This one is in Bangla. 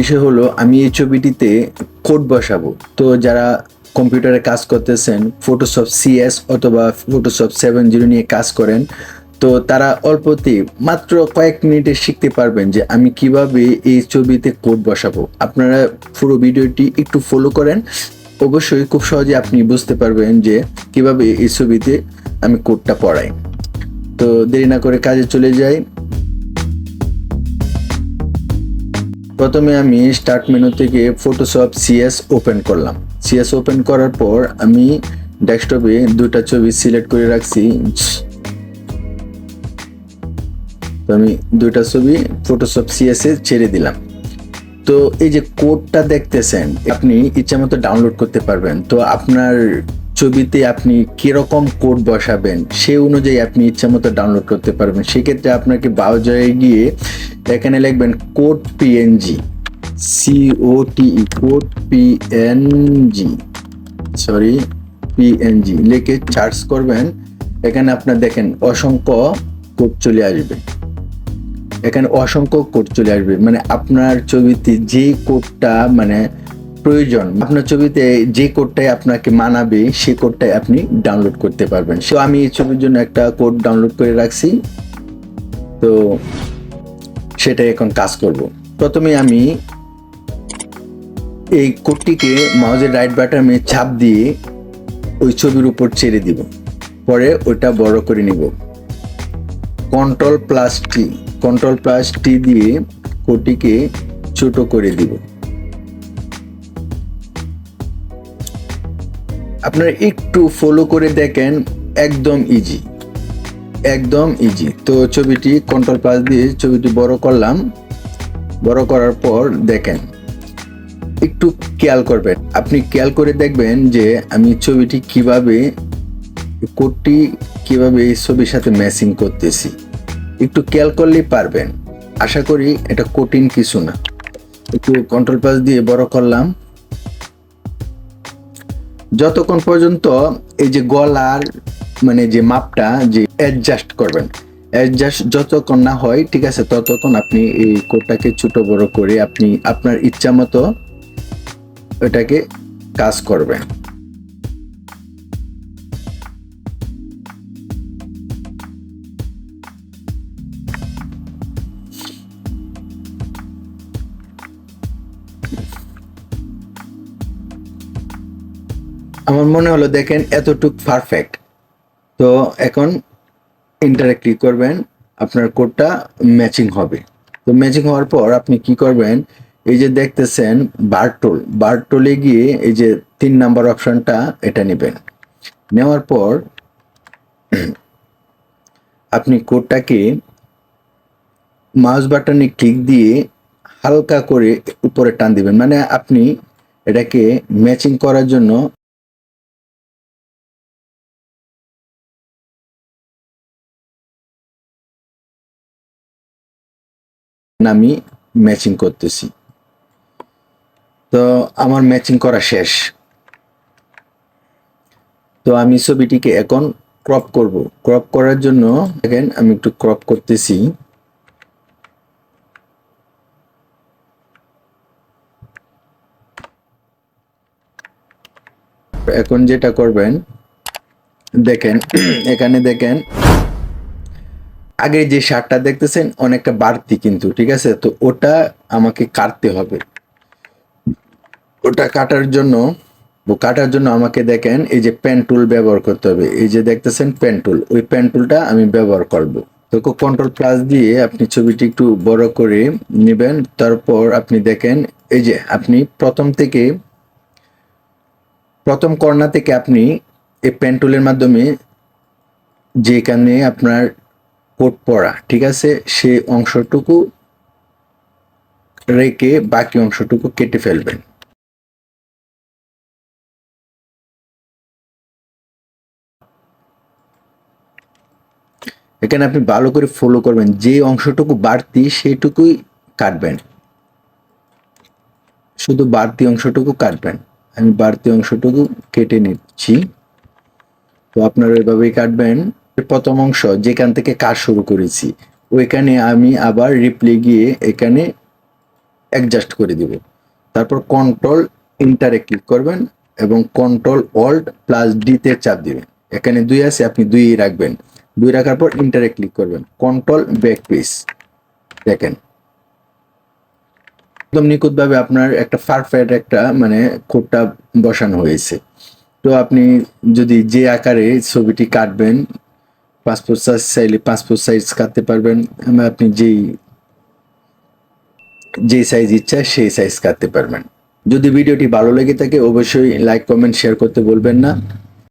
বিষয় হলো, আমি এই ছবিটিতে কোড বসাবো। তো যারা কম্পিউটারে কাজ করতেছেন ফটোশপ সিএস অথবা ফটোশপ সেভেন জিরো নিয়ে কাজ করেন, তো তারা অল্পতে মাত্র কয়েক মিনিটে শিখতে পারবেন যে আমি কীভাবে এই ছবিতে কোড বসাবো। আপনারা পুরো ভিডিওটি একটু ফলো করেন। অবশ্যই খুব সহজে আপনি বুঝতে পারবেন যে কীভাবে এই ছবিতে আমি কোডটা পড়াই। তো দেরি না করে কাজে চলে যাই। প্রথমে আমি স্টার্ট মেনু থেকে ফটোশপ সিএস ওপেন করলাম। সিএস ওপেন করার পর আমি ডেস্কটপে দুটা ছবি সিলেক্ট করে রাখছি। তো আমি দুইটা ছবি ফটোশপ সিএস এ ছেড়ে দিলাম। তো এই যে কোডটা দেখতেছেন, আপনি ইচ্ছা মতো ডাউনলোড করতে পারবেন। তো আপনার ছবিতে আপনি কীরকম কোড বসাবেন সেই অনুযায়ী আপনি ইচ্ছা মতো ডাউনলোড করতে পারবেন। সেক্ষেত্রে আপনাকে ব্রাউজারে গিয়ে এখানে লিখবেন code PNG সিওটিই code PNG sorry PNG লিখে সার্চ করবেন। এখানে আপনার দেখেন অসংখ্য কোড চলে আসবে। এখানে অসংখ্য কোড চলে আসবে। মানে আপনার ছবিতে যে কোডটা মানে প্রয়োজন। আপনার ছবিতে যে কোডটাই আপনাকে মানাবে সেই কোডটাই আপনি ডাউনলোড করতে পারবেন। সো আমি এই ছবির জন্য একটা কোড ডাউনলোড করে রাখছি। তো সেটাই এখন কাজ করব। প্রথমে আমি এই কোডটিকে মাউজের রাইট বাটনে চাপ দিয়ে ওই ছবির উপর ছেড়ে দিব। পরে ওইটা বড় করে নিব। Control plus T control plus T দিয়ে কোটিকে ছোট করে দিব। আপনারা একটু ফলো করে দেখেন, একদম ইজি একদম ইজি তো ছবিটি কন্ট্রোল প্লাস দিয়ে ছবিটি বড় করলাম, বড় করার পর দেখেন, একটু খেয়াল করবেন। আপনি খেয়াল করে দেখবেন যে আমি ছবিটি কীভাবে, কোডটি কীভাবে এই ছবির সাথে ম্যাচিং করতেছি। একটু খেয়াল করলেই পারবেন। আশা করি এটা কঠিন কিছু না। একটু কন্ট্রোল পাস দিয়ে বড় করলাম। যতক্ষণ পর্যন্ত এই যে গলার মানে যে মাপটা, যে অ্যাডজাস্ট করবেন অ্যাডজাস্ট যতক্ষণ না হয়, ঠিক আছে, ততক্ষণ আপনি এই কোটটাকে ছোট বড় করে আপনি আপনার ইচ্ছা মতো ওটাকে কাজ করবেন। আমার মনে হলো দেখেন এতটুক পারফেক্ট তো এখন ইন্টারে ক্লিক করবেন, আপনার কোডটা ম্যাচিং হবে। তো ম্যাচিং হওয়ার পর আপনি কি করবেন, এই যে দেখতেছেন বারটোল বারটোলে গিয়ে এই যে তিন নাম্বার অপশনটা এটা নেবেন। নেওয়ার পর আপনি কোডটাকে মাউস বাটনে ক্লিক দিয়ে হালকা করে উপরে টান দিবেন। মানে আপনি এটাকে ম্যাচিং করার জন্য আমি ম্যাচিং করতেছি। তো আমার ম্যাচিং করা শেষ। তো আমি ছবিটিকে এখন ক্রপ করব। ক্রপ করার জন্য দেখেন, আমি একটু ক্রপ করতেছি। এখন যেটা করবেন, দেখেন, এখানে দেখেন আগে যে শার্টটা দেখতেছেন, অনেকটা বাড়তি কিন্তু, ঠিক আছে? তো ওটা আমাকে কাটতে হবে। ওটা কাটার জন্য কাটার জন্য আমাকে দেখেন, এই যে পেন টুল ব্যবহার করতে হবে। এই যে দেখতেছেন পেন টুল ওই পেন টুলটা আমি ব্যবহার করব। তো কন্ট্রোল প্লাস দিয়ে আপনি ছবিটি একটু বড় করে নেবেন, তারপর আপনি দেখেন, এই যে আপনি প্রথম থেকে, প্রথম কর্নার থেকে আপনি এই পেন টুলের মাধ্যমে যেখানে আপনার কোট পড়া ঠিক আছে? সে অংশটুকু রেখে বাকি অংশটুকু কেটে ফেলবেন। এখানে আপনি ভালো করে ফলো করবেন। যে অংশটুকু বাড়তি সেটুকুই কাটবেন। শুধু বাড়তি অংশটুকু কাটবেন। আমি বাড়তি অংশটুকু কেটে নিচ্ছি। তো আপনারা এভাবেই কাটবেন। প্রথম অংশ, যেখান থেকে কাজ শুরু করেছি, ওইখানে আমি আবার রিপ্লে গিয়ে এখানে অ্যাডজাস্ট করে দিব। তারপর কন্ট্রোল ইন্টারে ক্লিক করবেন এবং কন্ট্রোল অল্ট প্লাস ডিতে চাপ দিবেন। এখানে দুই আছে, আপনি দুই রাখবেন। দুই রাখার পর ইন্টারে ক্লিক করবেন। কন্ট্রোল ব্যাক পিস দেখেন। একদম নিখুঁতভাবে আপনার একটা পারফেক্ট একটা মানে কোডটা বসানো হয়েছে। তো আপনি যদি যে আকারে ছবিটি কাটবেন পাসপোর্ট সাইজ চাইলে পাসপোর্ট সাইজ কাটতে পারবেন। আপনি যেই যে সাইজ ইচ্ছা সেই সাইজ কাটতে পারবেন। যদি ভিডিওটি ভালো লেগে থাকে অবশ্যই লাইক কমেন্ট শেয়ার করতে বলবেন না।